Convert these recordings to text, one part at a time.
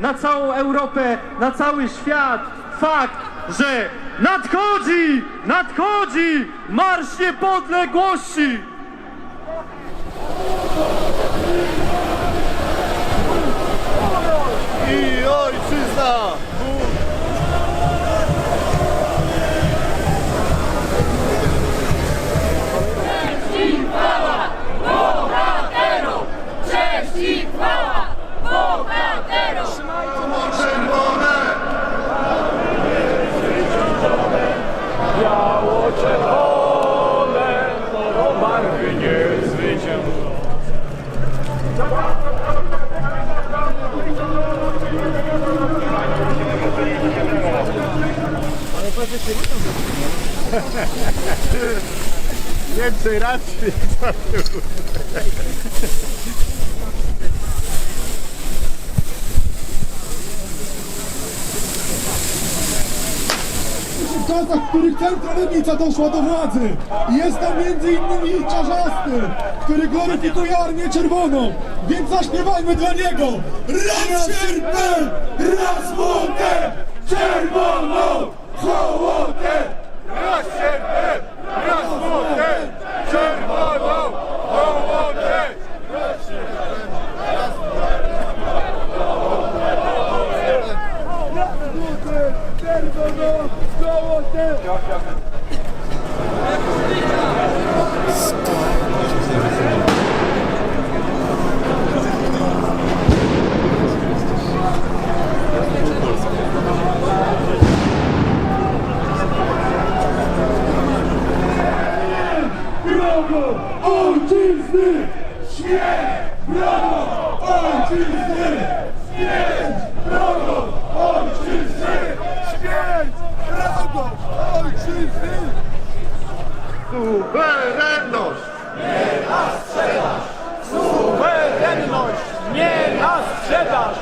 na całą Europę, na cały świat fakt, że nadchodzi, nadchodzi Marsz Niepodległości! Więcej racji. w czasach, w których centra lewica doszła do władzy. Jest tam między innymi Czarzasty, który gloryfikuje Armię Czerwoną. Więc zaśpiewajmy dla niego! Raz sierpem, raz młotem, czerwoną hołotę! Raz sierpem, raz młotem, czerwoną hołotę! Brawo! Ojczyzny! Śmierć! Brawo! Ojczyzny! Śmierć! Brawo! Ojczyzny! Śmierć! Brawo! Ojczyzny! Suwerenność! Suwerenność nie na sprzedaż!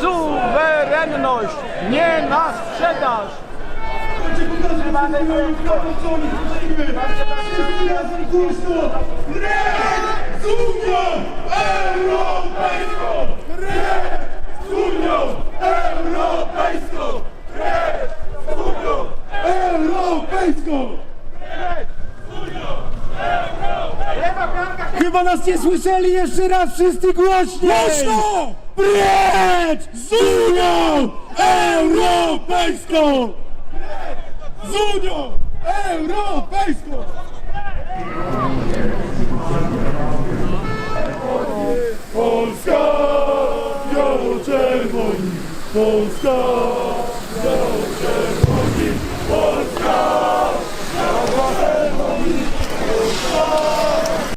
Suwerenność nie na sprzedaż! Wszyscy razem głośno! Wraz z Unią Europejską! Wraz z Unią Europejską! Wraz z Unią Europejską! Chyba nas nie słyszeli jeszcze raz wszyscy głośniej! Głośno! Precz! Z Unią Europejską! Z Unią Europejską! Polska biało-czerwoni! Polska